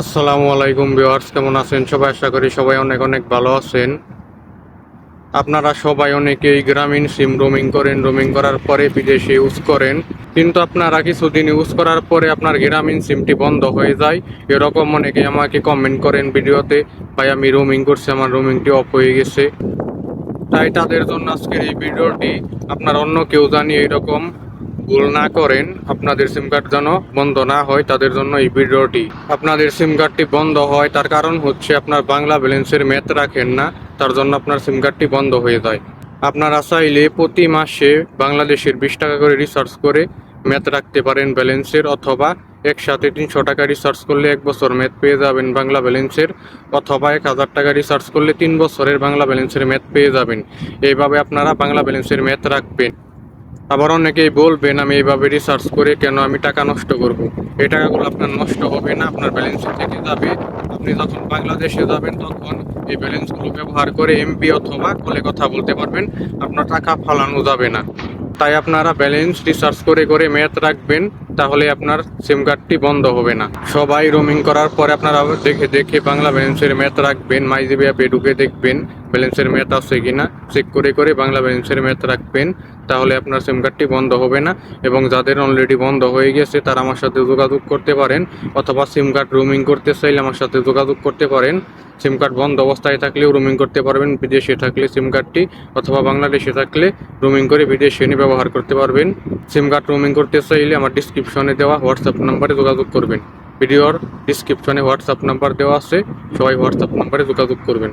আসসালামু আলাইকুম ভিউয়ার্স, কেমন আছেন? সবাই আশা করি সবাই অনেক অনেক ভালো আছেন। আপনারা সবাই অনেকেই গ্রামীণ সিম রোমিং করেন, রোমিং করার পরে বিদেশে ইউজ করেন। কিন্তু আপনারা কিছুদিন ইউজ করার পরে আপনার গ্রামীণ সিমটি বন্ধ হয়ে যায়। এরকম অনেকে আমাকে কমেন্ট করেন ভিডিওতে, ভাই, আমি রোমিং করছি, আমার রোমিংটি অফ হয়ে গেছে। তাই তাদের জন্য আজকের এই ভিডিওটি আপনার অন্য কেউ জানি এরকম ভুল না করেন, আপনাদের সিম কার্ড যেন বন্ধ না হয়, তাদের জন্য এই ভিডিওটি। আপনাদের সিম কার্ডটি বন্ধ হয়, তার কারণ হচ্ছে আপনার বাংলা ব্যালেন্সের ম্যাথ রাখেন না, তার জন্য আপনার সিম কার্ডটি বন্ধ হয়ে যায়। আপনারা চাইলে প্রতি মাসে বাংলাদেশের বিশ টাকা করে রিচার্জ করে ম্যাথ রাখতে পারেন ব্যালেন্সের অথবা একসাথে তিনশো টাকা রিচার্জ করলে এক বছর ম্যাথ পেয়ে যাবেন বাংলা ব্যালেন্সের অথবা এক হাজার টাকা রিচার্জ করলে তিন বছরের বাংলা ব্যালেন্সের ম্যাথ পেয়ে যাবেন। এইভাবে আপনারা বাংলা ব্যালেন্সের ম্যাথ রাখবেন। আবার অনেকেই বলবেন, আমি এইভাবে রিসার্চ করে কেন আমি টাকা নষ্ট করব? এই টাকাগুলো আপনার নষ্ট হবে না, আপনার ব্যালেন্সে থেকে যাবে। আপনি যখন বাংলাদেশে যাবেন, তখন এই ব্যালেন্সগুলো ব্যবহার করে এমপি অথবা কলে কথা বলতে পারবেন, আপনার টাকা ফালানো যাবে না। তাই আপনারা ব্যালেন্স রিসার্চ করে করে ম্যাথ রাখবেন, তাহলে আপনার সিম কার্ডটি বন্ধ হবে না। সবাই রোমিং করার পরে আপনারা দেখে দেখে বাংলা ব্যালেন্সের ম্যাথ রাখবেন মাইজিবি অ্যাপে ঢুকে দেখবেন। ব্যালেন্সের ম্যাথ আছে কি না চেক করে করে বাংলা ব্যালেন্সের ম্যাথ রাখবেন, তাহলে আপনার সিম কার্ডটি বন্ধ হবে না। এবং যাদের অলরেডি বন্ধ হয়ে গেছে, তারা আমার সাথে যোগাযোগ করতে পারেন, অথবা সিম কার্ড রুমিং করতে চাইলে আমার সাথে যোগাযোগ করতে পারেন। সিম কার্ড বন্ধ অবস্থায় থাকলেও রুমিং করতে পারবেন, বিদেশে থাকলে সিম কার্ডটি অথবা বাংলাদেশে থাকলে রুমিং করে বিদেশে এনে ব্যবহার করতে পারবেন। সিম কার্ড রুমিং করতে চাইলে আমার ডিসক্রিপশনে দেওয়া হোয়াটসঅ্যাপ নাম্বারে যোগাযোগ করবেন। ভিডিওর ডিসক্রিপশনে হোয়াটসঅ্যাপ নাম্বার দেওয়া আছে, সবাই হোয়াটসঅ্যাপ নাম্বারে যোগাযোগ করবেন।